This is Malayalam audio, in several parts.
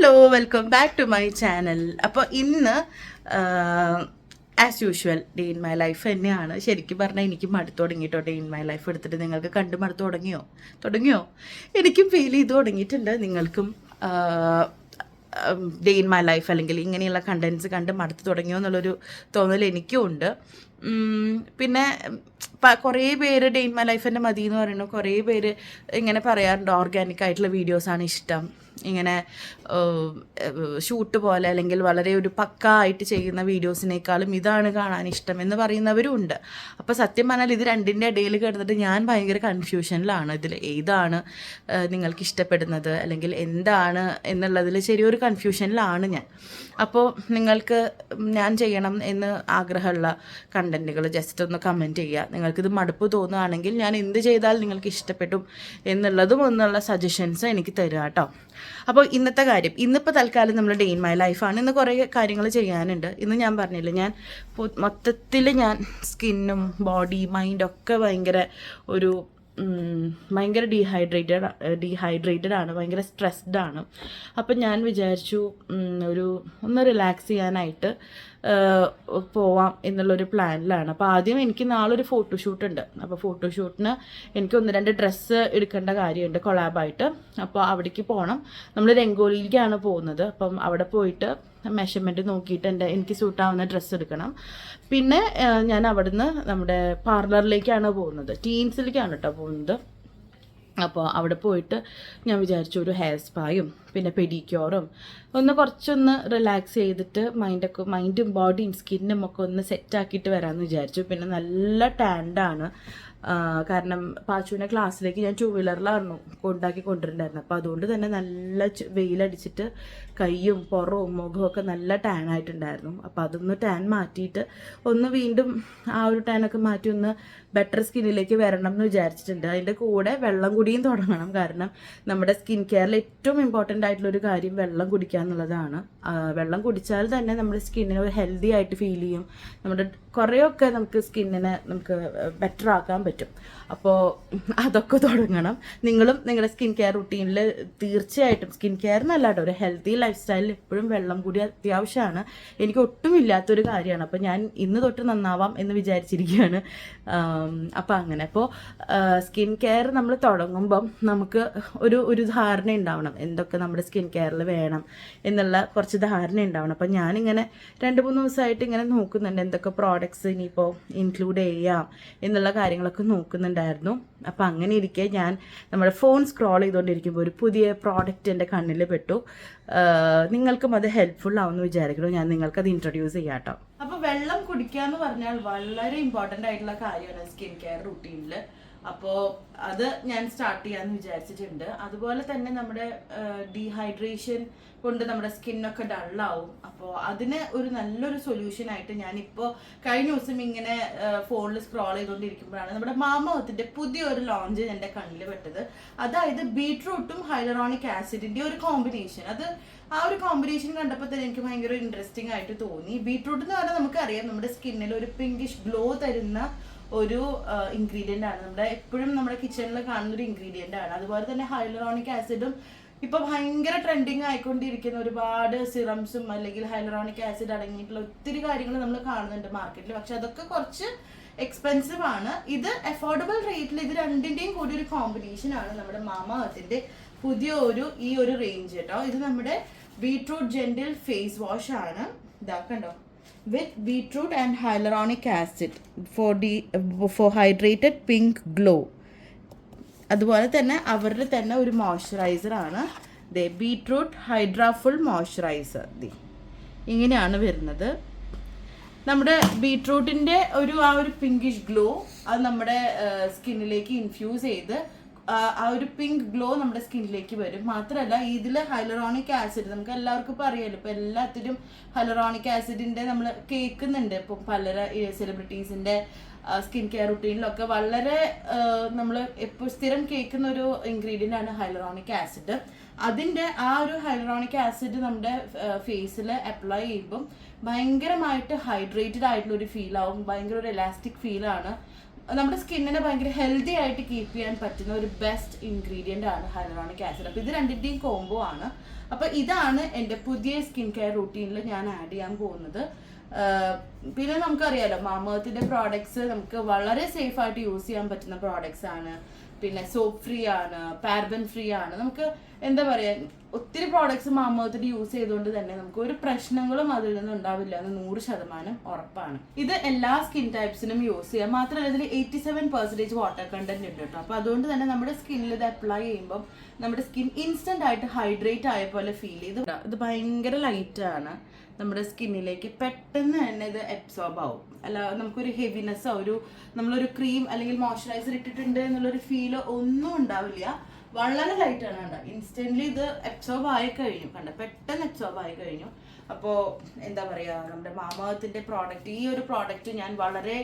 Hello welcome back to my channel അപ്പോൾ ഇന്ന് as usual day in my life തന്നെയാണ്. ശരിക്കും പറഞ്ഞാൽ എനിക്ക് മടുത്തു തുടങ്ങിയിട്ടോ ഡേ ഇൻ മൈ ലൈഫ് എടുത്തിട്ട്. നിങ്ങൾക്ക് കണ്ട് മടുത്തു തുടങ്ങിയോ? തുടങ്ങിയോ? എനിക്കും ഫീൽ ചെയ്ത് തുടങ്ങിയിട്ടുണ്ട്. നിങ്ങൾക്കും ഡേ ഇൻ മൈ ലൈഫ് അല്ലെങ്കിൽ ഇങ്ങനെയുള്ള കണ്ടൻസ് കണ്ട് മടുത്ത് തുടങ്ങിയോ എന്നുള്ളൊരു തോന്നൽ എനിക്കും ഉണ്ട്. പിന്നെ കുറേ പേര് ഡേ ഇൻ മൈ ലൈഫ് മതി എന്ന് പറയുന്നു. കുറേ പേര് ഇങ്ങനെ പറയാറുണ്ട് ഓർഗാനിക് ആയിട്ടുള്ള വീഡിയോസാണ് ഇഷ്ടം. ഇങ്ങനെ ഷൂട്ട് പോലെ അല്ലെങ്കിൽ വളരെ ഒരു പക്ക ആയിട്ട് ചെയ്യുന്ന വീഡിയോസിനേക്കാളും ഇതാണ് കാണാൻ ഇഷ്ടം എന്ന് പറയുന്നവരും ഉണ്ട്. അപ്പോൾ സത്യം പറഞ്ഞാൽ ഇത് രണ്ടിന്റെ ഇടയിൽ കിടന്നിട്ട് ഞാൻ ഭയങ്കര കൺഫ്യൂഷനിലാണ് ഇതിൽ ഏതാണ് നിങ്ങൾക്ക് ഇഷ്ടപ്പെടുന്നത് അല്ലെങ്കിൽ എന്താണ് എന്നുള്ളതിൽ ചെറിയൊരു കൺഫ്യൂഷനിലാണ് ഞാൻ. അപ്പോൾ നിങ്ങൾക്ക് ഞാൻ ചെയ്യണം എന്ന് ആഗ്രഹമുള്ള കണ്ടന്റുകൾ ജസ്റ്റ് ഒന്ന് കമന്റ് ചെയ്യുക. നിങ്ങൾക്കിത് മടുപ്പ് തോന്നുകയാണെങ്കിൽ ഞാൻ എന്ത് ചെയ്താൽ നിങ്ങൾക്ക് ഇഷ്ടപ്പെടും എന്നുള്ളതും ഒന്നുള്ള സജഷൻസ് എനിക്ക് തരിക കേട്ടോ. അപ്പോൾ ഇന്നത്തെ കാര്യം ഇന്നിപ്പോൾ തൽക്കാലം നമ്മൾ ഡേ ഇൻ മൈ ലൈഫാണ്. ഇന്ന് കുറേ കാര്യങ്ങൾ ചെയ്യാനുണ്ട്. ഇന്ന് ഞാൻ പറഞ്ഞില്ല ഞാൻ മൊത്തത്തിൽ ഞാൻ സ്കിന്നും ബോഡി മൈൻഡൊക്കെ ഭയങ്കര ഒരു ഭയങ്കര ഡീഹൈഡ്രേറ്റഡ് ഡീഹൈഡ്രേറ്റഡ് ആണ് ഭയങ്കര സ്ട്രെസ്ഡ് ആണ്. അപ്പം ഞാൻ വിചാരിച്ചു ഒരു ഒന്ന് റിലാക്സ് ചെയ്യാനായിട്ട് പോവാം എന്നുള്ളൊരു പ്ലാനിലാണ്. അപ്പോൾ ആദ്യം എനിക്ക് നാളെ ഒരു ഫോട്ടോഷൂട്ട് ഉണ്ട്. അപ്പോൾ ഫോട്ടോഷൂട്ടിന് എനിക്ക് ഒന്ന് രണ്ട് ഡ്രസ്സ് എടുക്കേണ്ട കാര്യമുണ്ട് കൊളാബായിട്ട് അപ്പോൾ അവിടേക്ക് പോകണം നമ്മൾ രംഗോലിയിലേക്കാണ് പോകുന്നത്. അപ്പം അവിടെ പോയിട്ട് മെഷർമെന്റ് നോക്കിയിട്ട് എന്റെ എനിക്ക് സൂട്ടാവുന്ന ഡ്രസ്സ് എടുക്കണം. പിന്നെ ഞാൻ അവിടുന്ന് നമ്മുടെ പാർലറിലേക്കാണ് പോകുന്നത്. ടീൻസിലേക്കാണ് കേട്ടോ പോകുന്നത്. അപ്പോൾ അവിടെ പോയിട്ട് ഞാൻ വിചാരിച്ചു ഒരു ഹെയർ സ്പായും പിന്നെ പെഡിക്യൂറും ഒന്ന് കുറച്ചൊന്ന് റിലാക്സ് ചെയ്തിട്ട് മൈൻഡൊക്കെ മൈൻഡും ബോഡിയും സ്കിന്നും ഒക്കെ ഒന്ന് സെറ്റാക്കിയിട്ട് വരാമെന്ന് വിചാരിച്ചു. പിന്നെ നല്ല ടാൻഡാണ് കാരണം പാച്ചുവിനെ ക്ലാസ്സിലേക്ക് ഞാൻ ടൂ വീലറിലായിരുന്നു കൊണ്ടാക്കി കൊണ്ടുവരണ്ടായിരുന്നു അപ്പോൾ അതുകൊണ്ട് തന്നെ നല്ല വെയിലടിച്ചിട്ട് കൈയും പുറവും മുഖമൊക്കെ നല്ല ടാൻ ആയിട്ടുണ്ടായിരുന്നു. അപ്പോൾ അതൊന്ന് ടാൻ മാറ്റിയിട്ട് ഒന്ന് വീണ്ടും ആ ഒരു ടാനൊക്കെ മാറ്റി ഒന്ന് ബെറ്റർ സ്കിന്നിലേക്ക് വരണം എന്ന് വിചാരിച്ചിട്ടുണ്ട്. അതിന്റെ കൂടെ വെള്ളം കുടിയും തുടങ്ങണം. കാരണം നമ്മുടെ സ്കിൻ കെയറിൽ ഏറ്റവും ഇമ്പോർട്ടന്റ് ആയിട്ടുള്ള ഒരു കാര്യം വെള്ളം കുടിക്കുക എന്നുള്ളതാണ്. വെള്ളം കുടിച്ചാൽ തന്നെ നമ്മുടെ സ്കിന്നിന് ഒരു ഹെൽത്തി ആയിട്ട് ഫീൽ ചെയ്യും. നമ്മുടെ കുറേയൊക്കെ നമുക്ക് സ്കിന്നിനെ നമുക്ക് ബെറ്റർ ആക്കാൻ പറ്റും. അപ്പോൾ അതൊക്കെ തുടങ്ങണം. നിങ്ങളും നിങ്ങളുടെ സ്കിൻ കെയർ റുട്ടീനിൽ തീർച്ചയായിട്ടും സ്കിൻ കെയർ എന്നല്ല ഒരു ഹെൽത്തി ലൈഫ് സ്റ്റൈലിൽ എപ്പോഴും വെള്ളം കൂടി അത്യാവശ്യമാണ് എനിക്ക് ഒട്ടും ഇല്ലാത്തൊരു കാര്യമാണ്. അപ്പോൾ ഞാൻ ഇന്ന് തൊട്ട് നന്നാവാം എന്ന് വിചാരിച്ചിരിക്കുകയാണ്. അപ്പോൾ അങ്ങനെ. അപ്പോൾ സ്കിൻ കെയർ നമ്മൾ തുടങ്ങുമ്പം നമുക്ക് ഒരു ഒരു ധാരണ ഉണ്ടാവണം. എന്തൊക്കെ നമ്മുടെ സ്കിൻ കെയറിൽ വേണം എന്നുള്ള കുറച്ച് ധാരണ ഉണ്ടാവണം. അപ്പം ഞാനിങ്ങനെ രണ്ട് മൂന്ന് ദിവസമായിട്ട് ഇങ്ങനെ നോക്കുന്നുണ്ട്. എന്തൊക്കെ പ്രോഡക്ട്സ് ഇനിയിപ്പോൾ ഇൻക്ലൂഡ് ചെയ്യാം എന്നുള്ള കാര്യങ്ങളൊക്കെ നോക്കുന്നുണ്ടായിരുന്നു. അപ്പം അങ്ങനെ ഇരിക്കെ ഞാൻ നമ്മുടെ ഫോൺ സ്ക്രോൾ ചെയ്തുകൊണ്ടിരിക്കുമ്പോൾ ഒരു പുതിയ പ്രോഡക്റ്റ് എന്റെ കണ്ണിൽ പെട്ടു. നിങ്ങൾക്കും അത് ഹെൽപ്ഫുൾ ആവുമെന്ന് വിചാരിക്കുന്നു. ഞാൻ നിങ്ങൾക്ക് അത് ഇൻട്രൊഡ്യൂസ് ചെയ്യാം കേട്ടോ അപ്പോൾ വെള്ളം കുടിക്കുക എന്ന് പറഞ്ഞാൽ വളരെ ഇമ്പോർട്ടന്റ് ആയിട്ടുള്ള കാര്യമാണ് സ്കിൻ കെയർ റുട്ടീനിൽ അപ്പോൾ അത് ഞാൻ സ്റ്റാർട്ട് ചെയ്യാന്ന് വിചാരിച്ചിട്ടുണ്ട്. അതുപോലെ തന്നെ നമ്മുടെ ഡീഹൈഡ്രേഷൻ കൊണ്ട് നമ്മുടെ സ്കിന്നൊക്കെ ഡള്ളാവും. അപ്പോൾ അതിന് ഒരു നല്ലൊരു സൊല്യൂഷൻ ആയിട്ട് ഞാനിപ്പോൾ കഴിഞ്ഞ ദിവസം ഇങ്ങനെ ഫോണിൽ സ്ക്രോൾ ചെയ്തുകൊണ്ടിരിക്കുമ്പോഴാണ് നമ്മുടെ മാമോത്തിന്റെ പുതിയൊരു ലോഞ്ച് എന്റെ കണ്ണിൽ പെട്ടത്. അതായത് ബീട്രൂട്ടും ഹൈലറോണിക് ആസിഡിന്റെ ഒരു കോമ്പിനേഷൻ അത് ആ ഒരു കോമ്പിനേഷൻ കണ്ടപ്പോൾ തന്നെ എനിക്ക് ഭയങ്കര ഇൻട്രസ്റ്റിംഗ് ആയിട്ട് തോന്നി. ബീട്രൂട്ട് എന്ന് പറഞ്ഞാൽ നമുക്കറിയാം നമ്മുടെ സ്കിന്നിൽ ഒരു പിങ്കിഷ് ഗ്ലോ തരുന്ന ഒരു ഇൻഗ്രീഡിയന്റ് ആണ്. നമ്മുടെ എപ്പോഴും നമ്മുടെ കിച്ചണിൽ കാണുന്ന ഒരു ഇൻഗ്രീഡിയന്റ് ആണ്. അതുപോലെ തന്നെ ഹൈലറോണിക് ആസിഡും ഇപ്പൊ ഭയങ്കര ട്രെൻഡിങ് ആയിക്കൊണ്ടിരിക്കുന്ന ഒരുപാട് സിറംസും അല്ലെങ്കിൽ ഹൈലറോണിക് ആസിഡ് അടങ്ങിയിട്ടുള്ള ഒത്തിരി കാര്യങ്ങൾ നമ്മൾ കാണുന്നുണ്ട് മാർക്കറ്റിൽ പക്ഷെ അതൊക്കെ കുറച്ച് എക്സ്പെൻസീവ് ആണ്. ഇത് അഫോർഡബിൾ റേറ്റിൽ ഇത് രണ്ടിന്റെയും കൂടി ഒരു കോമ്പിനേഷൻ ആണ് നമ്മുടെ മാമാത്തിന്റെ പുതിയ ഒരു ഈ ഒരു റേഞ്ച് കേട്ടോ ഇത് നമ്മുടെ ബീട്രൂട്ട് ജെന്റിൽ ഫേസ് വാഷ് ആണ്. ഇതാക്കണ്ടോ with beetroot and hyaluronic acid for the for hydrated pink glow അതുപോലെ തന്നെ അവരുടെ തന്നെ ഒരു മോയ്സ്ചറൈസർ ആണ്. ദേ ബീട്രൂട്ട് ഹൈഡ്രാഫുൾ മോയ്സ്ചറൈസർ ദി ഇങ്ങനെയാണ് വരുന്നത്. നമ്മുടെ ബീട്രൂട്ടിന്റെ ഒരു ആ ഒരു പിങ്കിഷ് ഗ്ലോ അത് നമ്മുടെ സ്കിന്നിലേക്ക് ഇൻഫ്യൂസ് ചെയ്ത് ആ ഒരു പിങ്ക് ഗ്ലോ നമ്മുടെ സ്കിന്നിലേക്ക് വരും. മാത്രമല്ല ഇതിൽ ഹൈലറോണിക് ആസിഡ് നമുക്ക് എല്ലാവർക്കും ഇപ്പോൾ അറിയാലോ ഇപ്പം എല്ലാത്തിലും ഹൈലറോണിക് ആസിഡിന്റെ നമ്മൾ കേൾക്കുന്നുണ്ട്. ഇപ്പം പല സെലിബ്രിറ്റീസിന്റെ സ്കിൻ കെയർ റുട്ടീനിലൊക്കെ വളരെ നമ്മൾ എപ്പോൾ സ്ഥിരം കേൾക്കുന്ന ഒരു ഇൻഗ്രീഡിയന്റ് ആണ് ഹൈലറോണിക് ആസിഡ് അതിന്റെ ആ ഒരു ഹൈലറോണിക് ആസിഡ് നമ്മുടെ ഫേസിൽ അപ്ലൈ ചെയ്യുമ്പം ഭയങ്കരമായിട്ട് ഹൈഡ്രേറ്റഡ് ആയിട്ടുള്ള ഒരു ഫീൽ ആവും ഭയങ്കര ഒരു എലാസ്റ്റിക് ഫീലാണ് നമ്മുടെ സ്കിന്നിനെ ഭയങ്കര ഹെൽത്തി ആയിട്ട് കീപ്പ് ചെയ്യാൻ പറ്റുന്ന ഒരു ബെസ്റ്റ് ഇൻഗ്രീഡിയന്റ് ആണ് ഹൈലറോണിക് ആസിഡ് അപ്പോൾ ഇത് രണ്ടിന്റെയും കോംബോ ആണ്. അപ്പോൾ ഇതാണ് എന്റെ പുതിയ സ്കിൻ കെയർ റൂട്ടീനിൽ ഞാൻ ആഡ് ചെയ്യാൻ പോകുന്നത്. പിന്നെ നമുക്കറിയാലോ മാമത്തിന്റെ പ്രോഡക്ട്സ് നമുക്ക് വളരെ സേഫ് ആയിട്ട് യൂസ് ചെയ്യാൻ പറ്റുന്ന പ്രോഡക്ട്സ് ആണ്. പിന്നെ സോപ്പ് ഫ്രീ ആണ് പാർബൻ ഫ്രീ ആണ്. നമുക്ക് എന്താ പറയാ ഒത്തിരി പ്രോഡക്ട്സ് മാമോത്തിൽ യൂസ് ചെയ്തുകൊണ്ട് തന്നെ നമുക്ക് ഒരു പ്രശ്നങ്ങളും അതിൽ നിന്ന് ഉണ്ടാവില്ല എന്ന് നൂറ് ശതമാനം ഉറപ്പാണ്. ഇത് എല്ലാ സ്കിൻ ടൈപ്സിനും യൂസ് ചെയ്യാം. മാത്രമല്ല ഇതിൽ eighty seven percentage water content ഉണ്ട് കേട്ടോ. അപ്പൊ അതുകൊണ്ട് തന്നെ നമ്മുടെ സ്കിന്നിൽ ഇത് അപ്ലൈ ചെയ്യുമ്പോൾ നമ്മുടെ സ്കിൻ ഇൻസ്റ്റന്റ് ആയിട്ട് ഹൈഡ്രേറ്റ് ആയ പോലെ ഫീൽ ചെയ്ത് ഇത് ഭയങ്കര ലൈറ്റ് ആണ്. നമ്മുടെ സ്കിന്നിലേക്ക് പെട്ടെന്ന് തന്നെ ഇത് അബ്സോർബ് ആവും. അല്ല നമുക്കൊരു ഹെവിനെസ്സോ ഒരു നമ്മളൊരു ക്രീം അല്ലെങ്കിൽ മോയ്സ്ചറൈസർ ഇട്ടിട്ടുണ്ട് എന്നുള്ളൊരു ഫീലോ ഒന്നും ഉണ്ടാവില്ല. വളരെ ലൈറ്റാണ് കണ്ട? ഇൻസ്റ്റന്റ്ലി ഇത് അബ്സോർബ് ആയി കഴിഞ്ഞു. കണ്ട? പെട്ടെന്ന് അബ്സോർബ് ആയി കഴിഞ്ഞു. അപ്പോൾ എന്താ പറയുക നമ്മുടെ മാമകത്തിന്റെ പ്രോഡക്റ്റ് ഈ ഒരു പ്രോഡക്റ്റ് ഞാൻ വളരെ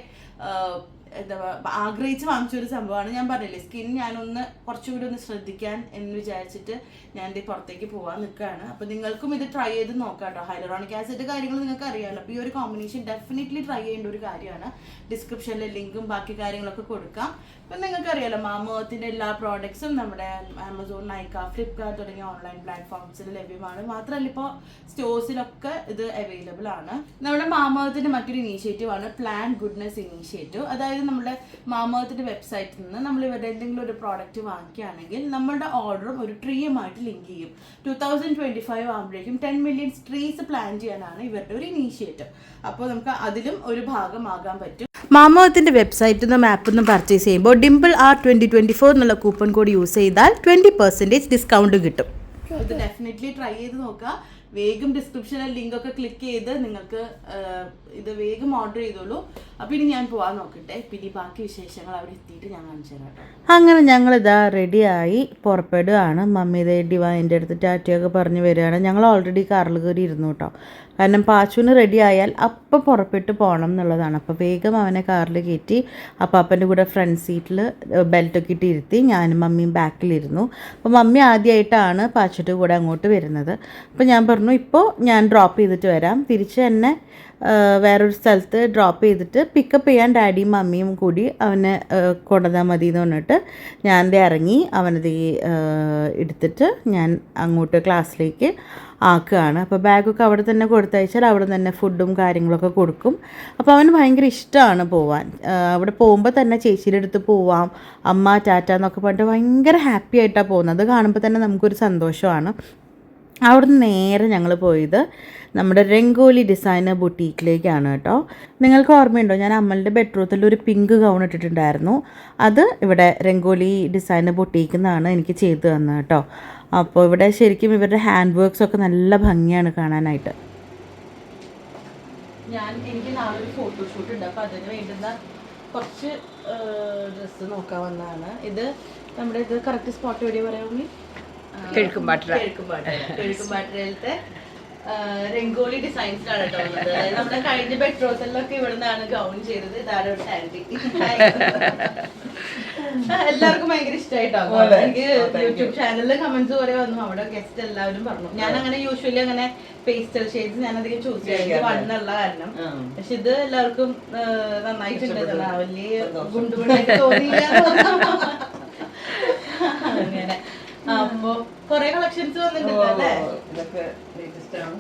എന്താ ആഗ്രഹിച്ച് വാങ്ങിച്ചൊരു സംഭവമാണ്. ഞാൻ പറഞ്ഞില്ലേ സ്കിൻ ഞാനൊന്ന് കുറച്ചുകൂടി ഒന്ന് ശ്രദ്ധിക്കാൻ എന്ന് വിചാരിച്ചിട്ട് ഞാൻ ഇത് പുറത്തേക്ക് പോകാൻ നിൽക്കുകയാണ് അപ്പോൾ നിങ്ങൾക്കും ഇത് ട്രൈ ചെയ്ത് നോക്കാം കേട്ടോ ഹൈലറോണിക് ആസിഡ് കാര്യങ്ങൾ നിങ്ങൾക്ക് അറിയാമല്ലോ അപ്പോൾ ഈ ഒരു കോമ്പിനേഷൻ ഡെഫിനറ്റ്ലി ട്രൈ ചെയ്യേണ്ട ഒരു കാര്യമാണ്. ഡിസ്ക്രിപ്ഷനിലെ ലിങ്കും ബാക്കി കാര്യങ്ങളൊക്കെ കൊടുക്കാം. അപ്പം നിങ്ങൾക്ക് അറിയാലോ മാമോത്തിന്റെ എല്ലാ പ്രോഡക്ട്സും നമ്മുടെ ആമസോൺ നൈക്ക ഫ്ലിപ്കാർട്ട് തുടങ്ങിയ ഓൺലൈൻ പ്ലാറ്റ്ഫോംസിൽ ലഭ്യമാണ്. മാത്രമല്ല ഇപ്പോൾ സ്റ്റോഴ്സിലൊക്കെ ഇത് അവൈലബിൾ ആണ്. നമ്മുടെ മാമോത്തിന്റെ മറ്റൊരു ഇനീഷ്യേറ്റീവ് ആണ് പ്ലാൻ ഗുഡ്നെസ് ഇനീഷ്യേറ്റീവ് അതായത് നമ്മുടെ മാമോത്തിന്റെ വെബ്സൈറ്റിൽ നിന്ന് നമ്മൾ ഇവരുടെ എന്തെങ്കിലും ഒരു പ്രോഡക്റ്റ് വാങ്ങിക്കുകയാണെങ്കിൽ നമ്മളുടെ ഓർഡറും ഒരു ട്രീയുമായിട്ട് ലിങ്ക് ചെയ്യും. ടു തൗസൻഡ് ട്വന്റി ഫൈവ് ആകുമ്പോഴേക്കും ടെൻ മില്യൺ ട്രീസ് പ്ലാൻ ചെയ്യാനാണ് ഇവരുടെ ഒരു ഇനീഷ്യേറ്റീവ് അപ്പോൾ നമുക്ക് അതിലും ഒരു ഭാഗമാകാൻ പറ്റും. മാമോത്തിന്റെ വെബ്സൈറ്റിൽ നിന്നും ആപ്പിൽ നിന്നും പർച്ചേസ് ചെയ്യുമ്പോൾ Dimple R twenty twenty four എന്നുള്ള കൂപ്പൺ കോഡ് യൂസ് ചെയ്താൽ ട്വന്റി പെർസെന്റേജ് ഡിസ്കൗണ്ട് കിട്ടും. ഇത് ഡെഫിനറ്റ്ലി ട്രൈ ചെയ്ത് നോക്കുക. വേഗം ഡിസ്ക്രിപ്ഷനിൽ ലിങ്ക് ഒക്കെ ക്ലിക്ക് ചെയ്ത് നിങ്ങൾക്ക് ഇത് വേഗം ഓർഡർ ചെയ്തോളൂ. അപ്പോൾ ഇനി ഞാൻ പോവാൻ നോക്കട്ടെ. പിന്നെ ബാക്കി വിശേഷങ്ങൾ അവിടെ എത്തിയിട്ട് ഞാൻ കാണിച്ചു തരാം അങ്ങനെ ഞങ്ങൾ ഇതാ റെഡിയായി പുറപ്പെടുകയാണ് മമ്മി ഇതേ ഡിവൈന്റെ അടുത്ത് ടാറ്റയൊക്കെ പറഞ്ഞു വരികയാണ്. ഞങ്ങൾ ഓൾറെഡി കാറിൽ കയറി ഇരുന്നു കേട്ടോ. കാരണം പാച്ചുവിന് റെഡി ആയാൽ അപ്പം പുറപ്പെട്ട് പോകണം എന്നുള്ളതാണ്. അപ്പോൾ വേഗം അവനെ കാറിൽ കയറ്റി അപ്പാപ്പന്റെ കൂടെ ഫ്രണ്ട് സീറ്റിൽ ബെൽറ്റൊക്കെ ഇട്ട് ഇരുത്തി ഞാനും മമ്മിയും ബാക്കിലിരുന്നു അപ്പോൾ മമ്മി ആദ്യമായിട്ടാണ് പാച്ചുവിന്റെ കൂടെ അങ്ങോട്ട് വരുന്നത്. അപ്പോൾ ഞാൻ പറഞ്ഞു ഇപ്പോൾ ഞാൻ ഡ്രോപ്പ് ചെയ്തിട്ട് വരാം. തിരിച്ച് തന്നെ വേറൊരു സ്ഥലത്ത് ഡ്രോപ്പ് ചെയ്തിട്ട് പിക്കപ്പ് ചെയ്യാൻ ഡാഡിയും മമ്മിയും കൂടി അവനെ കൊണ്ടുവന്നാൽ മതി എന്ന് പറഞ്ഞിട്ട് ഞാൻ ഇറങ്ങി. അവനത് എടുത്തിട്ട് ഞാൻ അങ്ങോട്ട് ക്ലാസ്സിലേക്ക് ആക്കുകയാണ്. അപ്പോൾ ബാഗൊക്കെ അവിടെ തന്നെ കൊടുത്തയച്ചാൽ അവിടെ തന്നെ ഫുഡും കാര്യങ്ങളൊക്കെ കൊടുക്കും. അപ്പോൾ അവന് ഭയങ്കര ഇഷ്ടമാണ് പോവാൻ. അവിടെ പോകുമ്പോൾ തന്നെ ചേച്ചിയുടെ അടുത്ത് പോവാം അമ്മ ടാറ്റ എന്നൊക്കെ പറഞ്ഞിട്ട് ഭയങ്കര ഹാപ്പി ആയിട്ടാണ് പോകുന്നത്. അത് കാണുമ്പോൾ തന്നെ നമുക്കൊരു സന്തോഷമാണ്. അവിടുന്ന് നേരെ ഞങ്ങൾ പോയത് നമ്മുടെ രംഗോലി ഡിസൈനർ ബുട്ടീക്കിലേക്കാണ് കേട്ടോ. നിങ്ങൾക്ക് ഓർമ്മയുണ്ടോ? ഞാൻ അമ്മളുടെ ബെഡ്റൂത്തിൽ ഒരു പിങ്ക് ഗൗൺ ഇട്ടിട്ടുണ്ടായിരുന്നു. അത് ഇവിടെ രംഗോലി ഡിസൈനർ ബുട്ടീക്കിൽ നിന്നാണ് എനിക്ക് ചെയ്തു തന്നത് കേട്ടോ. അപ്പോൾ ഇവിടെ ശരിക്കും ഇവരുടെ ഹാൻഡ് വർക്ക്സ് ഒക്കെ നല്ല ഭംഗിയാണ് കാണാനായിട്ട്. ഞാൻ എനിക്ക് നാളെ ഒരു ഫോട്ടോഷൂട്ട് ഉണ്ട്. അപ്പോൾ അതിന് വേണ്ടുന്ന കുറച്ച് ഡ്രസ്സ് നോക്കാൻ വന്നതാണ്. ഇത് നമ്മുടെ ഇത് കറക്റ്റ് സ്പോട്ട് എവിടെയാണ് എവിടെയാ പറയാ കിഴക്കുംപാട്ടര. കിഴക്കുംപാട്ടിലത്തെ രംഗോലി ഡിസൈൻസിലാണ് കേട്ടോ വന്നത് അതായത് നമ്മുടെ കഴിഞ്ഞ ബെഡ്റോസലിലൊക്കെ ഇവിടുന്നാണ് ഗൗൺ ചെയ്തത്. ഇതാണ് ഒരു സാരി എല്ലാവർക്കും ഭയങ്കര ഇഷ്ടമായിട്ടോ എനിക്ക് യൂട്യൂബ് ചാനലിൽ കമന്റ്സ് കുറെ വന്നു. അവിടെ ഗസ്റ്റ് എല്ലാവരും പറഞ്ഞു. ഞാൻ അങ്ങനെ യൂഷ്വലി അങ്ങനെ പേസ്റ്റൽ ഷെയ്ഡ്സ് ഞാൻ അധികം ചൂസ് ചെയ്യാൻ വണ്ണുള്ള കാരണം പക്ഷെ ഇത് എല്ലാവർക്കും നന്നായിട്ടുണ്ട്. വലിയ ഗുണ്ടുപിടി തോന്നിയില്ല. അങ്ങനെ. അപ്പൊ കൊറേ കളക്ഷൻസ് വന്നിട്ടുണ്ട് അല്ലേ? ഇതൊക്കെ ലേറ്റസ്റ്റ് ആണ്.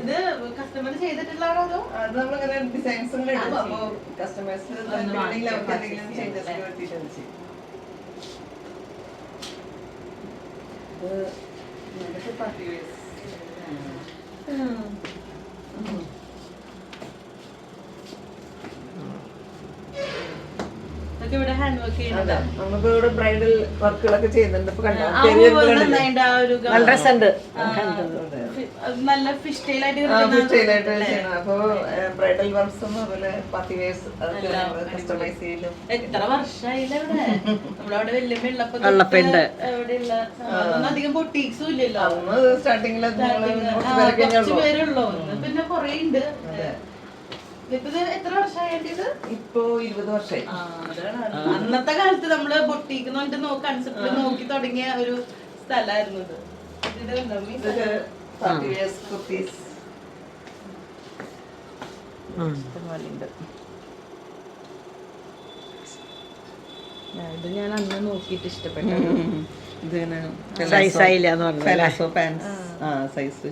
ഇത് കസ്റ്റമർ ചെയ്തിട്ടുള്ളതാണോ അതോ? അത് നമ്മളിങ്ങനെ ഡിസൈൻസ് അപ്പൊ കസ്റ്റമേഴ്സ് അവർക്ക് എന്തെങ്കിലും ചേഞ്ചസ് ചെയ്യാം, വരുത്തിയിട്ടുണ്ട് ചെയ്യും. ഇത് ഇതൊക്കെ പാർട്ടി വെയർസ് ഇതൊക്കെ ഇവിടെ ഹാൻഡ് വർക്ക് അതെ ചെയ്യുന്നത് നമ്മളിപ്പോ ഇവിടെ ബ്രൈഡൽ വർക്കുകളൊക്കെ ചെയ്യുന്നുണ്ട്. ഇപ്പൊ കണ്ടോ? നല്ല ഡ്രസ് ഉണ്ട് നല്ല ഫിഷ് ചെയ്യണം. അപ്പൊ ബ്രൈഡൽ വർക്ക്സും അതുപോലെ കസ്റ്റമൈസ് ചെയ്യലും എത്ര വർഷമായില്ല ഇവിടെ? നമ്മളവിടെ വലിയ അധികം ബൊട്ടീക്സും ഇല്ലല്ലോ. അന്ന് സ്റ്റാർട്ടിങ്ങിൽ ആ, കുറച്ച് പേരുള്ളൂ പിന്നെ കൊറേ ഉണ്ട്. ഇപ്പൊ ഇരുപത് വർഷമായി. അന്നത്തെ കാലത്ത് നമ്മൾ ബൊട്ടീക്ക് നോക്കി കൺസെപ്റ്റ് നോക്കി തുടങ്ങിയ ഒരു സ്ഥലമായിരുന്നു ഇത്. ഞാൻ അന്ന് നോക്കിയിട്ട് ഇഷ്ടപ്പെട്ടു. സൈസ് ആയില്ല സൈസ്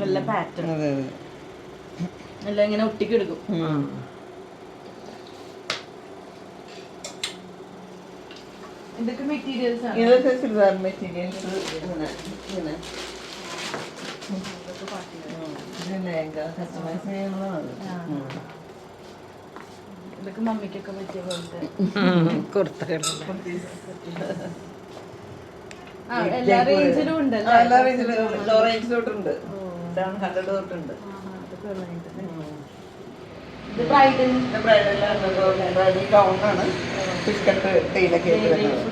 നല്ല പാറ്റേൺ എല്ലാം ഇങ്ങനെ ഒട്ടിക്കെടുക്കും. എടുക്കും ഇതൊക്കെ മെറ്റീരിയൽസ് ആണ്? ഇതൊക്കെ ചുരിദാർ മെറ്റീരിയൽസ് ഇങ്ങനെ ഇങ്ങനെ. ലെഹങ്ക കസ്റ്റമൈസ് ചെയ്യാനുള്ളതാണ്. ഇതൊക്കെ മമ്മിക്കൊക്കെ പറ്റിയ പോലത്തെ. ആ, എല്ലാ റേഞ്ചിലും ഉണ്ട്. എല്ലാ റേഞ്ചിലും ലോ റേഞ്ച് തൊട്ടുണ്ട് സെവൻ ഹൺഡ്രഡ് തൊട്ടുണ്ട്. ഇത് ബ്രൈഡൽ ബ്രൈഡൽ ഗൗൺ ആണ് ആയിട്ട് വരുന്നത്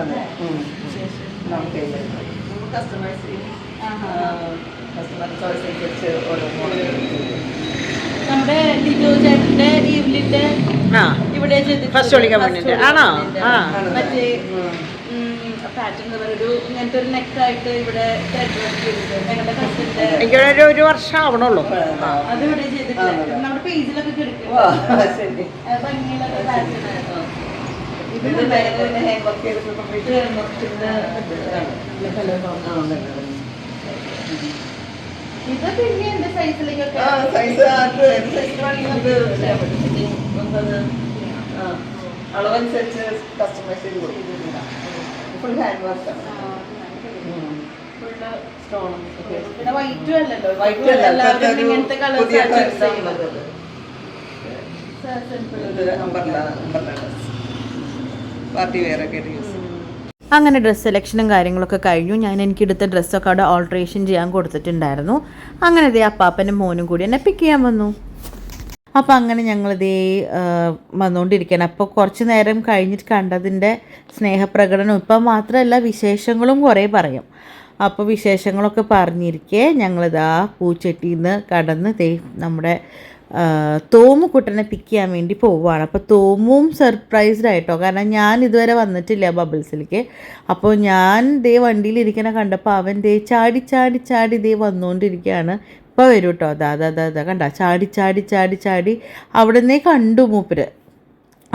അതെ കസ്റ്റമൈസ് ചെയ്യും കസ്റ്റമർ ചോയ്സ് അനുസരിച്ച് ഓരോ മോഡൽ നമ്മുടെ ലിജോ ചേട്ടന്റെ ഈവലിന്റെ ആ ഇവിടെ. First വിളിക്കാൻ ആണോ? മറ്റേ പാറ്റേൺ ഒരു ഇങ്ങനത്തെ ഒരു ഇവിടെ ഞങ്ങളുടെ കസിന്റെ എനിക്കൊരു ഒരു വർഷം ആവണുള്ളൂ. അത് ഇവിടെ ചെയ്തിട്ടുണ്ട് നമ്മുടെ പേജിലൊക്കെ കിടക്കും. ശരി. ഭംഗിയുള്ള പാറ്റേൺ ആയിരുന്നു ഇത് നേരെ ഹാൻഡ് വർക്ക് ചെയ്തിട്ട് കംപ്ലീറ്റ് വർക്കിന്റെ ഇത് പിന്നെ എന്റെ സൈസിലേക്കൊക്കെ ആ സൈസ് വേണമെങ്കിൽ അളവനുസരിച്ച് കസ്റ്റമൈസ് ചെയ്ത് കൊടുക്കും. ഫുൾ ഹാൻഡ് വർക്ക് പിന്നെ വൈറ്റും അല്ലല്ലോ. വൈറ്റ് എല്ലാവരും ഇങ്ങനത്തെ കളേഴ്സ് ഡ്രസ് പാർട്ടി വെയർ ഒക്കെ യൂസ് ചെയ്യും. അങ്ങനെ ഡ്രസ്സ് സെലക്ഷനും കാര്യങ്ങളൊക്കെ കഴിഞ്ഞു. ഞാൻ എനിക്ക് എടുത്ത ഡ്രസ്സൊക്കെ അവിടെ ഓൾട്രേഷൻ ചെയ്യാൻ കൊടുത്തിട്ടുണ്ടായിരുന്നു. അങ്ങനെ ദേ അപ്പാപ്പനും മോനും കൂടി എന്നെ പിക്ക് ചെയ്യാൻ വന്നു. അപ്പോൾ അങ്ങനെ ഞങ്ങളിതേ വന്നുകൊണ്ടിരിക്കുകയാണ് അപ്പോൾ കുറച്ച് നേരം കഴിഞ്ഞിട്ട് കണ്ടതിന്റെ സ്നേഹപ്രകടനം ഇപ്പം മാത്രമല്ല വിശേഷങ്ങളും കുറേ പറയും. അപ്പോൾ വിശേഷങ്ങളൊക്കെ പറഞ്ഞിരിക്കെ ഞങ്ങളിതാ പൂച്ചട്ടിയിൽ നിന്ന് കടന്ന് ദേ നമ്മുടെ തോമുക്കുട്ടനെ പിക്ക് ചെയ്യാൻ വേണ്ടി പോവുകയാണ് അപ്പോൾ തോമും സർപ്രൈസ്ഡ് ആയിട്ടോ? കാരണം ഞാൻ ഇതുവരെ വന്നിട്ടില്ല ബബിൾസിലേക്ക്. അപ്പോൾ ഞാൻ ദേ വണ്ടിയിലിരിക്കണ കണ്ടപ്പോൾ അവൻ ദേ ചാടി ചാടി ചാടി ദേ വന്നുകൊണ്ടിരിക്കുകയാണ് ഇപ്പോൾ വരും കേട്ടോ അതാ അതാ അതാ അതാ കണ്ട? ചാടി ചാടി ചാടി ചാടി അവിടെ നിന്നേ കണ്ടു മൂപ്പര്.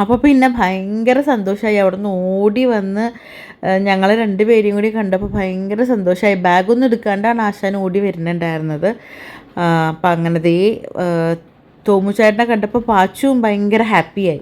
അപ്പോൾ പിന്നെ ഭയങ്കര സന്തോഷമായി അവിടെ നിന്ന് ഓടി വന്ന് ഞങ്ങൾ രണ്ടുപേരെയും കൂടി കണ്ടപ്പോൾ ഭയങ്കര സന്തോഷമായി ബാഗൊന്നും എടുക്കാണ്ടാണ് ആശാൻ ഓടി വരുന്നുണ്ടായിരുന്നത്. അപ്പം അങ്ങനെ ദേ തോമുചേട്ടനെ കണ്ടപ്പോൾ പാച്ചുവും ഭയങ്കര ഹാപ്പിയായി.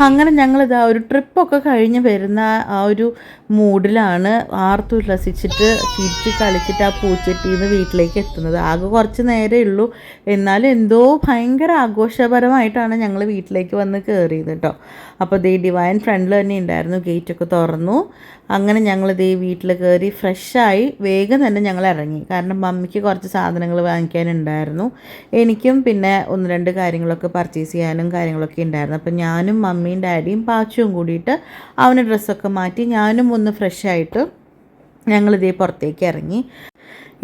അങ്ങനെ ഞങ്ങളിതാ ഒരു ട്രിപ്പൊക്കെ കഴിഞ്ഞ് വരുന്ന ആ ഒരു മൂഡിലാണ് ആർത്തു ആർത്തുല്ലസിച്ചിട്ട് ചിരിച്ച് കളിച്ചിട്ട് ആ പൂച്ചട്ടിയിൽ നിന്ന് വീട്ടിലേക്ക് എത്തുന്നത്. ആകെ കുറച്ച് നേരമേ ഉള്ളൂ. എന്നാലും എന്തോ ഭയങ്കര ആഘോഷപരമായിട്ടാണ് ഞങ്ങൾ വീട്ടിലേക്ക് വന്ന് കയറിയത് കേട്ടോ. അപ്പോൾ ദേ ഡിവൈൻ ഫ്രണ്ടിൽ തന്നെ ഉണ്ടായിരുന്നു. ഗേറ്റൊക്കെ തുറന്നു. അങ്ങനെ ഞങ്ങൾ ദേ വീട്ടിൽ കയറി ഫ്രഷായി വേഗം തന്നെ ഞങ്ങൾ ഇറങ്ങി. കാരണം മമ്മിക്ക് കുറച്ച് സാധനങ്ങൾ വാങ്ങിക്കാനുണ്ടായിരുന്നു. എനിക്കും പിന്നെ ഒന്ന് രണ്ട് കാര്യങ്ങളൊക്കെ പർച്ചേസ് ചെയ്യാനും കാര്യങ്ങളൊക്കെ ഉണ്ടായിരുന്നു. അപ്പോൾ ഞാനും മമ്മിയും ഡാഡിയും പാച്ചുവും കൂടിയിട്ട് അവന് ഡ്രസ്സൊക്കെ മാറ്റി ഞാനും ഒന്ന് ഫ്രഷായിട്ട് ഞങ്ങളിതേ പുറത്തേക്ക് ഇറങ്ങി.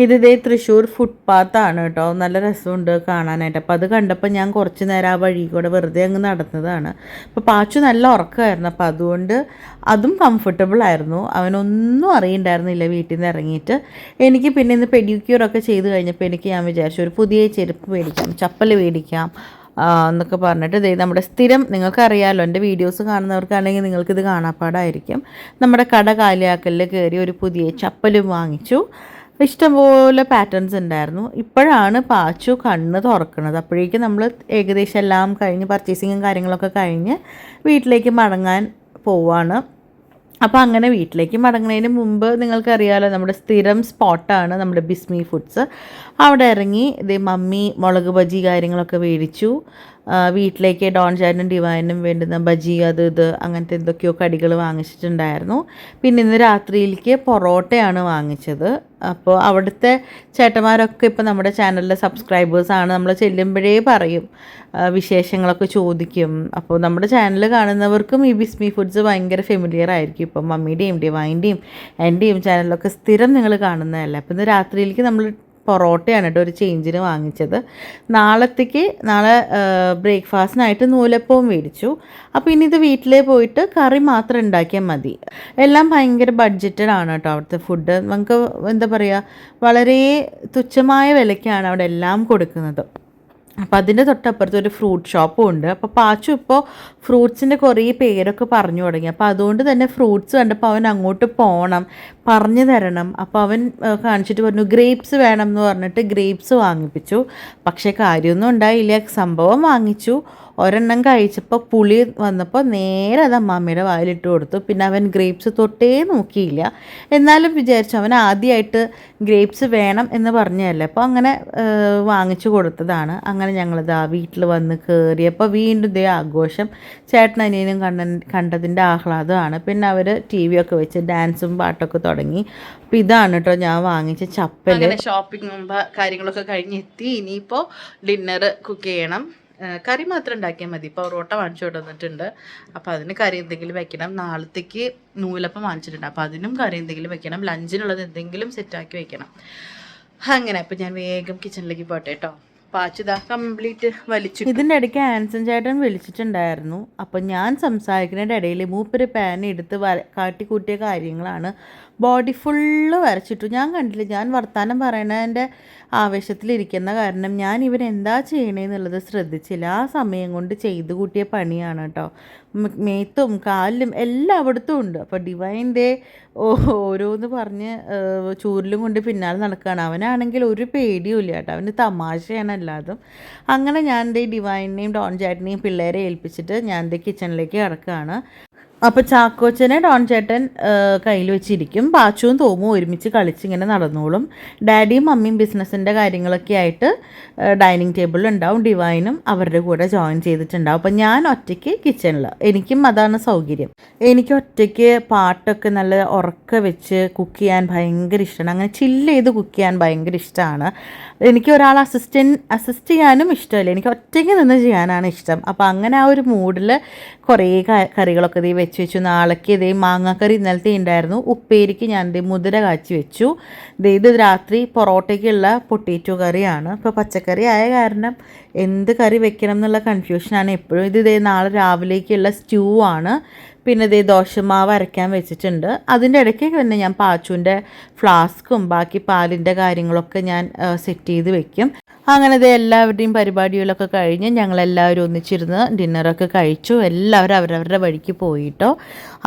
ഇതിതേ തൃശ്ശൂർ ഫുട്പാത്താണ് കേട്ടോ. നല്ല രസമുണ്ട് കാണാനായിട്ട്. അപ്പോൾ അത് കണ്ടപ്പോൾ ഞാൻ കുറച്ച് നേരം ആ വഴി കൂടെ വെറുതെ അങ്ങ് നടന്നതാണ്. അപ്പോൾ പാച്ചു നല്ല ഉറക്കമായിരുന്നു. അപ്പോൾ അതുകൊണ്ട് അതും കംഫർട്ടബിൾ ആയിരുന്നു. അവനൊന്നും അറിയണ്ടായിരുന്നില്ല വീട്ടിൽ നിന്ന് ഇറങ്ങിയിട്ട്. എനിക്ക് പിന്നെ ഇന്ന് പെഡിക്യൂറൊക്കെ ചെയ്ത് കഴിഞ്ഞപ്പോൾ എനിക്ക് ഞാൻ വിചാരിച്ചു ഒരു പുതിയ ചെരുപ്പ് മേടിക്കാം ചപ്പൽ മേടിക്കാം എന്നൊക്കെ പറഞ്ഞിട്ട് ദേ നമ്മുടെ സ്ഥിരം നിങ്ങൾക്കറിയാമല്ലോ എന്റെ വീഡിയോസ് കാണുന്നവർക്കാണെങ്കിൽ നിങ്ങൾക്കിത് കാണാപ്പാടായിരിക്കും. നമ്മുടെ കട കാലിയാക്കലിൽ കയറി ഒരു പുതിയ ചപ്പലും വാങ്ങിച്ചു. ഇഷ്ടംപോലെ പാറ്റേൺസ് ഉണ്ടായിരുന്നു. ഇപ്പോഴാണ് പാച്ചു കണ്ണ് തുറക്കുന്നത്. അപ്പോഴേക്കും നമ്മൾ ഏകദേശം എല്ലാം കഴിഞ്ഞ് പർച്ചേസിങ്ങും കാര്യങ്ങളൊക്കെ കഴിഞ്ഞ് വീട്ടിലേക്ക് മടങ്ങാൻ പോവാണ്. അപ്പോൾ അങ്ങനെ വീട്ടിലേക്ക് മടങ്ങുന്നതിന് മുമ്പ് നിങ്ങൾക്കറിയാലോ നമ്മുടെ സ്ഥിരം സ്പോട്ടാണ് നമ്മുടെ ബിസ്മി ഫുഡ്സ്. അവിടെ ഇറങ്ങി ഇതേ മമ്മി മുളക് ബജി കാര്യങ്ങളൊക്കെ മേടിച്ചു. വീട്ടിലേക്ക് ഡോൺ ചാരനും ഡിവൈനും വേണ്ടുന്ന ബജി അത് ഇത് അങ്ങനത്തെ എന്തൊക്കെയോ കടികൾ വാങ്ങിച്ചിട്ടുണ്ടായിരുന്നു. പിന്നെ ഇന്ന് രാത്രിയിലേക്ക് പൊറോട്ടയാണ് വാങ്ങിച്ചത്. അപ്പോൾ അവിടുത്തെ ചേട്ടന്മാരൊക്കെ ഇപ്പോൾ നമ്മുടെ ചാനലിലെ സബ്സ്ക്രൈബേഴ്സാണ് നമ്മൾ ചെല്ലുമ്പോഴേ പറയും വിശേഷങ്ങളൊക്കെ ചോദിക്കും. അപ്പോൾ നമ്മുടെ ചാനൽ കാണുന്നവർക്കും ഈ ബിസ്മി ഫുഡ്സ് ഭയങ്കര ഫെമിലിയർ ആയിരിക്കും. ഇപ്പം മമ്മിയുടെയും ഡിവൈന്റെയും എന്റെയും ചാനലിലൊക്കെ സ്ഥിരം നിങ്ങൾ കാണുന്നതല്ലേ. അപ്പോൾ ഇന്ന് രാത്രിയിലേക്ക് നമ്മൾ പൊറോട്ടയാണ് കേട്ടോ ഒരു ചേഞ്ചിന് വാങ്ങിച്ചത്. നാളത്തേക്ക് നാളെ ബ്രേക്ക്ഫാസ്റ്റിനായിട്ട് നൂലപ്പവും മേടിച്ചു. അപ്പോൾ ഇനി ഇത് വീട്ടിലേ പോയിട്ട് കറി മാത്രം ഉണ്ടാക്കിയാൽ മതി. എല്ലാം ഭയങ്കര ബഡ്ജറ്റഡ് ആണ് കേട്ടോ അവിടുത്തെ ഫുഡ് നമുക്ക് എന്താ പറയുക വളരെ തുച്ഛമായ വിലയ്ക്കാണ് അവിടെ എല്ലാം കൊടുക്കുന്നത്. അപ്പോൾ അതിന്റെ തൊട്ടപ്പുറത്ത് ഒരു ഫ്രൂട്ട് ഷോപ്പും ഉണ്ട്. അപ്പോൾ പാച്ചു ഇപ്പോൾ ഫ്രൂട്ട്സിന്റെ കുറേ പേരൊക്കെ പറഞ്ഞു തുടങ്ങി. അപ്പോൾ അതുകൊണ്ട് തന്നെ ഫ്രൂട്ട്സ് കണ്ടപ്പോൾ അവൻ അങ്ങോട്ട് പോകണം പറഞ്ഞു തരണം. അപ്പോൾ അവൻ കാണിച്ചിട്ട് പറഞ്ഞു ഗ്രേപ്സ് വേണം എന്ന് പറഞ്ഞിട്ട് ഗ്രേപ്സ് വാങ്ങിപ്പിച്ചു. പക്ഷേ കാര്യമൊന്നും ഉണ്ടായില്ല. സംഭവം വാങ്ങിച്ചു. ഒരെണ്ണം കഴിച്ചപ്പോൾ പുളി വന്നപ്പോൾ നേരെ അത് അമ്മാമ്മയുടെ വായിലിട്ട് കൊടുത്തു. പിന്നെ അവൻ ഗ്രേപ്സ് തൊട്ടേ നോക്കിയില്ല. എന്നാലും വിചാരിച്ചു അവൻ ആദ്യമായിട്ട് ഗ്രേപ്സ് വേണം എന്ന് പറഞ്ഞതല്ലേ. അപ്പോൾ അങ്ങനെ വാങ്ങിച്ചു കൊടുത്തതാണ്. അങ്ങനെ ഞങ്ങളിത് ആ വീട്ടിൽ വന്ന് കയറിയപ്പോൾ വീണ്ടും ഇതേ ആഘോഷം. ചേട്ടൻ കണ്ട കണ്ടതിന്റെ ആഹ്ലാദമാണ്. പിന്നെ അവർ ടി വി ഒക്കെ വെച്ച് ഡാൻസും പാട്ടൊക്കെ തുടങ്ങി. അപ്പോൾ ഇതാണ് കേട്ടോ ഞാൻ വാങ്ങിച്ച ചപ്പൽ ഷോപ്പിംഗ് കാര്യങ്ങളൊക്കെ കഴിഞ്ഞെത്തി ഇനിയിപ്പോൾ ഡിന്നർ കുക്ക് ചെയ്യണം. കറി മാത്രം ഉണ്ടാക്കിയാൽ മതി. പൊറോട്ട വാങ്ങിച്ചു കൊണ്ടുവന്നിട്ടുണ്ട്. അപ്പോൾ അതിന് കറി എന്തെങ്കിലും വെക്കണം. നാളത്തേക്ക് നൂലപ്പം വാങ്ങിച്ചിട്ടുണ്ട്. അപ്പോൾ അതിനും കറി എന്തെങ്കിലും വെക്കണം. ലഞ്ചിനുള്ളത് എന്തെങ്കിലും സെറ്റാക്കി വെക്കണം. അങ്ങനെ. അപ്പോൾ ഞാൻ വേഗം കിച്ചണിലേക്ക് പോട്ടെ കേട്ടോ പാച്ചിതാ കംപ്ലീറ്റ് വലിച്ചു ഇതിന്റെ ഇടയ്ക്ക് ആൻസൺ ചേട്ടൻ വിളിച്ചിട്ടുണ്ടായിരുന്നു. അപ്പം ഞാൻ സംസാരിക്കുന്നതിന്റെ ഇടയിൽ മൂപ്പര് പാൻ എടുത്ത് കാട്ടിക്കൂട്ടിയ കാര്യങ്ങളാണ് ബോഡി ഫുള്ള് വരച്ചിട്ടു. ഞാൻ കണ്ടില്ല. ഞാൻ വർത്തമാനം പറയണതിന്റെ ആവേശത്തിലിരിക്കുന്ന കാരണം ഞാൻ ഇവൻ എന്താ ചെയ്യണേന്നുള്ളത് ശ്രദ്ധിച്ചില്ല. ആ സമയം കൊണ്ട് ചെയ്തു കൂട്ടിയ പണിയാണ് കേട്ടോ മേത്തും കാലിലും എല്ലായിടത്തും ഉണ്ട്. അപ്പോൾ ഡിവൈന്റെ ഓരോന്ന് പറഞ്ഞ് ചൂരിലും കൊണ്ട് പിന്നാലെ നടക്കുകയാണ് അവനാണെങ്കിൽ ഒരു പേടിയും ഇല്ല കേട്ടോ അവന് തമാശയാണ് എല്ലാതും. അങ്ങനെ ഞാൻ എന്റെ ഡിവൈനെയും ഡോൺ ചാട്ടിനെയും പിള്ളേരെ ഏൽപ്പിച്ചിട്ട് ഞാൻ എന്റെ കിച്ചണിലേക്ക് കിടക്കുകയാണ് അപ്പോൾ ചാക്കോച്ചനെ ഡോൺ ചേട്ടൻ കയ്യിൽ വെച്ചിരിക്കും. പാച്ചുവും തോമും ഒരുമിച്ച് കളിച്ച് ഇങ്ങനെ നടന്നോളും. ഡാഡിയും മമ്മിയും ബിസിനസ്സിന്റെ കാര്യങ്ങളൊക്കെ ആയിട്ട് ഡൈനിങ് ടേബിളിൽ ഉണ്ടാവും. ഡിവൈനും അവരുടെ കൂടെ ജോയിൻ ചെയ്തിട്ടുണ്ടാവും. അപ്പം ഞാൻ ഒറ്റയ്ക്ക് കിച്ചണിൽ എനിക്കും അതാണ് സൗകര്യം. എനിക്ക് ഒറ്റയ്ക്ക് പാട്ടൊക്കെ നല്ല ഉറക്ക വെച്ച് കുക്ക് ചെയ്യാൻ ഭയങ്കര ഇഷ്ടമാണ്. അങ്ങനെ ചില്ല് ചെയ്ത് കുക്ക് ചെയ്യാൻ ഭയങ്കര ഇഷ്ടമാണ്. എനിക്ക് ഒരാൾ അസിസ്റ്റൻ അസിസ്റ്റ് ചെയ്യാനും ഇഷ്ടമല്ല. എനിക്ക് ഒറ്റയ്ക്ക് നിന്ന് ചെയ്യാനാണ് ഇഷ്ടം. അപ്പോൾ അങ്ങനെ ആ ഒരു മൂഡിൽ കുറേ കറികളൊക്കെ ദേ വെച്ച് വെച്ചു. നാളേക്ക് ഇതേ മാങ്ങാക്കറി ഇന്നലത്തെ ഉണ്ടായിരുന്നു. ഉപ്പേരിക്ക് ഞാൻ ഇതേ മുതിര കാച്ചി വെച്ചു. ഇത് രാത്രി പൊറോട്ടയ്ക്കുള്ള പൊട്ടേറ്റോ കറിയാണ്. ഇപ്പോൾ പച്ചക്കറി ആയ കാരണം എന്ത് കറി വെക്കണം എന്നുള്ള കൺഫ്യൂഷനാണ് എപ്പോഴും ഇത് ഇതേ നാളെ രാവിലേക്കുള്ള സ്റ്റൂ ആണ് പിന്നെ ഇതേ ദോശമാവ് അരയ്ക്കാൻ വെച്ചിട്ടുണ്ട്. അതിന്റെ ഇടയ്ക്ക് പിന്നെ ഞാൻ പാച്ചുവിന്റെ ഫ്ലാസ്കും ബാക്കി പാലിന്റെ കാര്യങ്ങളൊക്കെ ഞാൻ സെറ്റ് ചെയ്ത് വെക്കും. അങ്ങനെ ഇത് എല്ലാവരുടെയും പരിപാടികളൊക്കെ കഴിഞ്ഞ് ഞങ്ങളെല്ലാവരും ഒന്നിച്ചിരുന്ന് ഡിന്നറൊക്കെ കഴിച്ചു. എല്ലാവരും അവരവരുടെ വഴിക്ക് പോയിട്ടോ.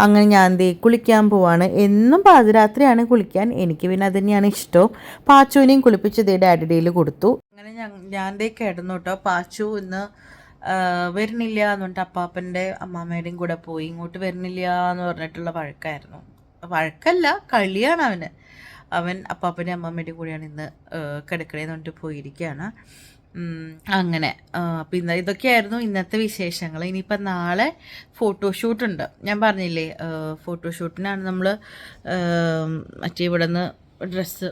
അങ്ങനെ ഞാൻ ദേ കുളിക്കാൻ പോവാണ്. എന്നും പാതിരാത്രിയാണ് കുളിക്കാൻ. എനിക്ക് പിന്നെ അത് തന്നെയാണ് ഇഷ്ടവും പാച്ചുവിനെയും കുളിപ്പിച്ച് ദേ ഡാഡിഡേയിൽ കൊടുത്തു. അങ്ങനെ ഞാൻ ഞാൻ ദേ കിടന്നു കേട്ടോ. പാച്ചു ഇന്ന് വരുന്നില്ല എന്ന് പറഞ്ഞിട്ട് അപ്പാപ്പന്റെ അമ്മാമ്മയുടെയും കൂടെ പോയി. ഇങ്ങോട്ട് വരുന്നില്ല എന്ന് പറഞ്ഞിട്ടുള്ള വഴക്കായിരുന്നു. വഴക്കല്ല കളിയാണ് അവന്. അവൻ അപ്പാപ്പന്റെ അമ്മാമ്മയുടെയും കൂടെയാണ് ഇന്ന് കിടക്കണേന്ന് പറഞ്ഞിട്ട് പോയിരിക്കുകയാണ്. അങ്ങനെ അപ്പം ഇന്ന് ഇതൊക്കെയായിരുന്നു ഇന്നത്തെ വിശേഷങ്ങൾ. ഇനിയിപ്പം നാളെ ഫോട്ടോഷൂട്ട് ഉണ്ട്. ഞാൻ പറഞ്ഞില്ലേ ഫോട്ടോഷൂട്ടിനാണ് നമ്മൾ മറ്റേ ഇവിടെ നിന്ന് ഡ്രസ്സ്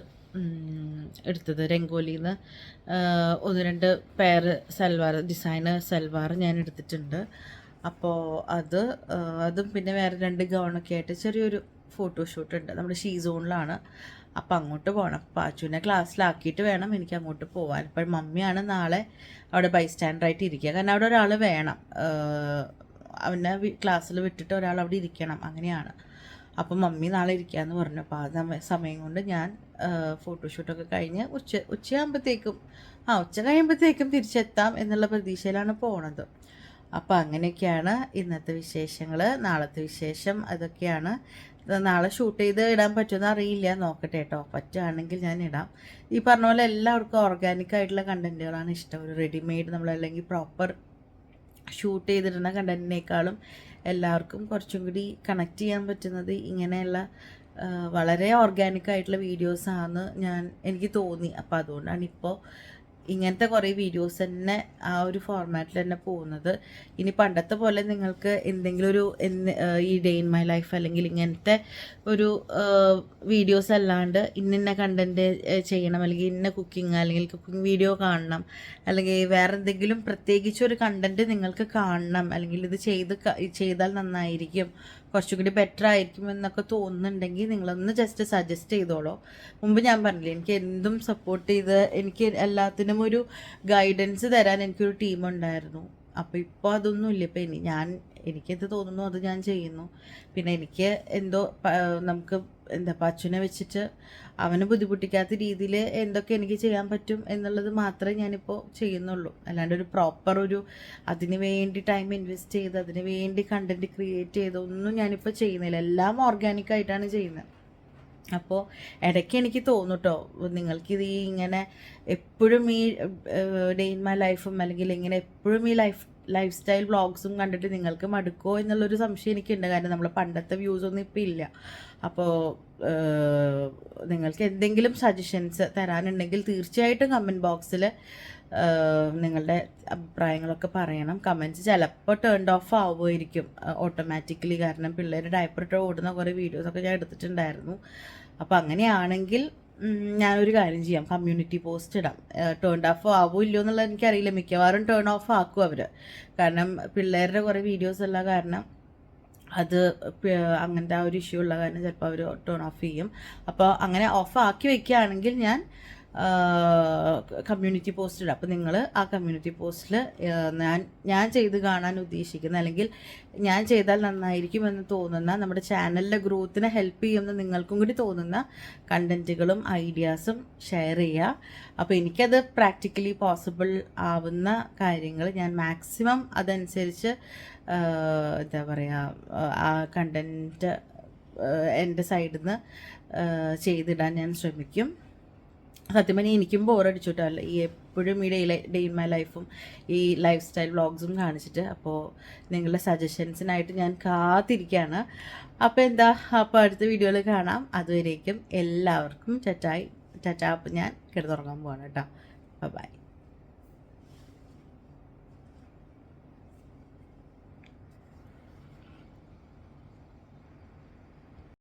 എടുത്തത് രംഗോലിയിൽ നിന്ന് ഒന്ന് രണ്ട് പെയർ സൽവാർ ഡിസൈനർ സൽവാർ ഞാൻ എടുത്തിട്ടുണ്ട്. അപ്പോൾ അത് അതും പിന്നെ വേറെ രണ്ട് ഗൗണൊക്കെ ആയിട്ട് ചെറിയൊരു ഫോട്ടോഷൂട്ട് ഉണ്ട്. നമ്മുടെ ഷീ സോണിലാണ് അപ്പം അങ്ങോട്ട് പോകണം പാച്ചുവിനെ ക്ലാസ്സിലാക്കിയിട്ട് വേണം എനിക്ക് അങ്ങോട്ട് പോകാൻ ഇപ്പോൾ മമ്മിയാണ് നാളെ അവിടെ ബൈ സ്റ്റാൻഡറായിട്ട് ഇരിക്കുക. കാരണം അവിടെ ഒരാൾ വേണം. അവനെ ക്ലാസ്സിൽ വിട്ടിട്ട് ഒരാൾ അവിടെ ഇരിക്കണം. അങ്ങനെയാണ്. അപ്പം മമ്മി നാളെ ഇരിക്കാന്ന് പറഞ്ഞു അപ്പോൾ ആ സമ- സമയം കൊണ്ട് ഞാൻ ഫോട്ടോഷൂട്ടൊക്കെ കഴിഞ്ഞ് ഉച്ച ഉച്ചയാകുമ്പോഴത്തേക്കും ആ ഉച്ച കഴിയുമ്പോഴത്തേക്കും തിരിച്ചെത്താം എന്നുള്ള പ്രതീക്ഷയിലാണ് പോണത്. അപ്പോൾ അങ്ങനെയൊക്കെയാണ് ഇന്നത്തെ വിശേഷങ്ങൾ നാളത്തെ വിശേഷം അതൊക്കെയാണ്. നാളെ ഷൂട്ട് ചെയ്ത് ഇടാൻ പറ്റുമെന്ന് അറിയില്ല നോക്കട്ടെ കേട്ടോ പറ്റുകയാണെങ്കിൽ ഞാൻ ഇടാം. ഈ പറഞ്ഞ പോലെ എല്ലാവർക്കും ഓർഗാനിക് ആയിട്ടുള്ള കണ്ടന്റുകളാണ് ഇഷ്ടം. ഒരു റെഡിമെയ്ഡ് നമ്മൾ അല്ലെങ്കിൽ പ്രോപ്പർ ഷൂട്ട് ചെയ്തിടുന്ന കണ്ടന്റിനേക്കാളും എല്ലാവർക്കും കുറച്ചും കൂടി കണക്ട് ചെയ്യാൻ പറ്റുന്നത് ഇങ്ങനെയുള്ള വളരെ ഓർഗാനിക് ആയിട്ടുള്ള വീഡിയോസാണെന്ന് ഞാൻ എനിക്ക് തോന്നി. അപ്പോൾ അതുകൊണ്ടാണ് ഇപ്പോൾ ഇങ്ങനത്തെ കുറേ വീഡിയോസ് തന്നെ ആ ഒരു ഫോർമാറ്റിൽ തന്നെ പോകുന്നത്. ഇനി പണ്ടത്തെ പോലെ നിങ്ങൾക്ക് എന്തെങ്കിലും ഒരു ഈ ഡേ ഇൻ മൈ ലൈഫ് അല്ലെങ്കിൽ ഇങ്ങനത്തെ ഒരു വീഡിയോസ് അല്ലാണ്ട് ഇന്ന കണ്ടന്റ് ചെയ്യണം അല്ലെങ്കിൽ ഇന്ന കുക്കിംഗ് അല്ലെങ്കിൽ കുക്കിംഗ് വീഡിയോ കാണണം അല്ലെങ്കിൽ വേറെ എന്തെങ്കിലും പ്രത്യേകിച്ച് ഒരു കണ്ടന്റ് നിങ്ങൾക്ക് കാണണം അല്ലെങ്കിൽ ഇത് ചെയ്ത് ചെയ്താൽ നന്നായിരിക്കും കുറച്ചും കൂടി ബെറ്റർ ആയിരിക്കും എന്നൊക്കെ തോന്നുന്നുണ്ടെങ്കിൽ നിങ്ങളൊന്ന് ജസ്റ്റ് സജസ്റ്റ് ചെയ്തോളൂ. മുമ്പ് ഞാൻ പറഞ്ഞില്ലേ എനിക്ക് എന്തും സപ്പോർട്ട് ചെയ്ത് എനിക്ക് എല്ലാത്തിനും ഒരു ഗൈഡൻസ് തരാൻ എനിക്കൊരു ടീം ഉണ്ടായിരുന്നു. അപ്പോൾ ഇപ്പോൾ അതൊന്നും ഇല്ല. ഇപ്പം ഇനി ഞാൻ എനിക്കെന്ത് തോന്നുന്നു അത് ഞാൻ ചെയ്യുന്നു. പിന്നെ എനിക്ക് എന്തോ നമുക്ക് എന്താ പച്ചുനെ വെച്ചിട്ട് അവനെ ബുദ്ധിമുട്ടിക്കാത്ത രീതിയിൽ എന്തൊക്കെ എനിക്ക് ചെയ്യാൻ പറ്റും എന്നുള്ളത് മാത്രമേ ഞാനിപ്പോൾ ചെയ്യുന്നുള്ളൂ. അല്ലാണ്ട് ഒരു പ്രോപ്പർ ഒരു അതിന് വേണ്ടി ടൈം ഇൻവെസ്റ്റ് ചെയ്ത് അതിന് വേണ്ടി കണ്ടന്റ് ക്രിയേറ്റ് ചെയ്ത് ഒന്നും ഞാനിപ്പോൾ ചെയ്യുന്നില്ല. എല്ലാം ഓർഗാനിക്കായിട്ടാണ് ചെയ്യുന്നത്. അപ്പോൾ ഇടയ്ക്ക് എനിക്ക് തോന്നും കേട്ടോ നിങ്ങൾക്കിത് ഈ ഇങ്ങനെ എപ്പോഴും ഈ ഡേ ഇൻ മൈ ലൈഫും അല്ലെങ്കിൽ ഇങ്ങനെ എപ്പോഴും ഈ ലൈഫ് ലൈഫ് സ്റ്റൈൽ വ്ളോഗ്സും കണ്ടിട്ട് നിങ്ങൾക്ക് മടുക്കോ എന്നുള്ളൊരു സംശയം എനിക്കുണ്ട്. കാരണം നമ്മൾ പണ്ടത്തെ വ്യൂസ് ഒന്നും ഇപ്പം ഇല്ല. അപ്പോൾ നിങ്ങൾക്ക് എന്തെങ്കിലും സജഷൻസ് തരാനുണ്ടെങ്കിൽ തീർച്ചയായിട്ടും കമന്റ് ബോക്സിൽ നിങ്ങളുടെ അഭിപ്രായങ്ങളൊക്കെ പറയണം. കമന്റ്സ് ചിലപ്പോൾ ടേൺ ഓഫ് ആവുമായിരിക്കും. ഓട്ടോമാറ്റിക്കലി കാരണം പിള്ളേർ ഡയപ്പർ ഇട്ട് ഓടുന്ന കുറേ വീഡിയോസൊക്കെ ഞാൻ എടുത്തിട്ടുണ്ടായിരുന്നു. അപ്പോൾ അങ്ങനെയാണെങ്കിൽ ഞാനൊരു കാര്യം ചെയ്യാം. കമ്മ്യൂണിറ്റി പോസ്റ്റ് ഇടാം. ടേൺ ഓഫ് ആവോ ഇല്ലയോ എന്നുള്ളത് എനിക്കറിയില്ല. മിക്കവാറും ടേൺ ഓഫ് ആക്കും അവർ കാരണം പിള്ളേരുടെ കുറേ വീഡിയോസ് ഉള്ള കാരണം അത് അങ്ങനത്തെ ആ ഒരു ഇഷ്യൂ ഉള്ള കാരണം ചിലപ്പോൾ അവർ ടേൺ ഓഫ് ചെയ്യും. അപ്പോൾ അങ്ങനെ ഓഫ് ആക്കി വെക്കുകയാണെങ്കിൽ ഞാൻ കമ്മ്യൂണിറ്റി പോസ്റ്റ് ഇടാം. അപ്പോൾ നിങ്ങൾ ആ കമ്മ്യൂണിറ്റി പോസ്റ്റിൽ ഞാൻ ഞാൻ ചെയ്ത് കാണാൻ ഉദ്ദേശിക്കുന്ന അല്ലെങ്കിൽ ഞാൻ ചെയ്താൽ നന്നായിരിക്കും എന്ന് തോന്നുന്ന നമ്മുടെ ചാനലിന്റെ ഗ്രോത്തിനെ ഹെൽപ്പ് ചെയ്യുമെന്ന് നിങ്ങൾക്കും കൂടി തോന്നുന്ന കണ്ടന്റുകളും ഐഡിയാസും ഷെയർ ചെയ്യുക. അപ്പോൾ എനിക്കത് പ്രാക്ടിക്കലി പോസിബിൾ ആവുന്ന കാര്യങ്ങൾ ഞാൻ മാക്സിമം അതനുസരിച്ച് എന്താ പറയുക ആ കണ്ടന്റ് എന്റെ സൈഡിൽ നിന്ന് ചെയ്തിടാൻ ഞാൻ ശ്രമിക്കും. സത്യം പറഞ്ഞാൽ എനിക്കും ബോറടിച്ചിട്ടല്ല ഈ എപ്പോഴും ഈ ഡേ ഡേ ഇൻ മൈ ലൈഫും ഈ ലൈഫ് സ്റ്റൈൽ വ്ളോഗ്സും കാണിച്ചിട്ട്. അപ്പോൾ നിങ്ങളുടെ സജഷൻസിനായിട്ട് ഞാൻ കാത്തിരിക്കുകയാണ് അപ്പോൾ എന്താ? അപ്പോൾ അടുത്ത വീഡിയോയിൽ കാണാം. അതുവരേക്കും എല്ലാവർക്കും ചറ്റായി ചറ്റാപ്പ് ഞാൻ കിടന്നുറങ്ങാൻ പോവാണ് കേട്ടോ. ബൈ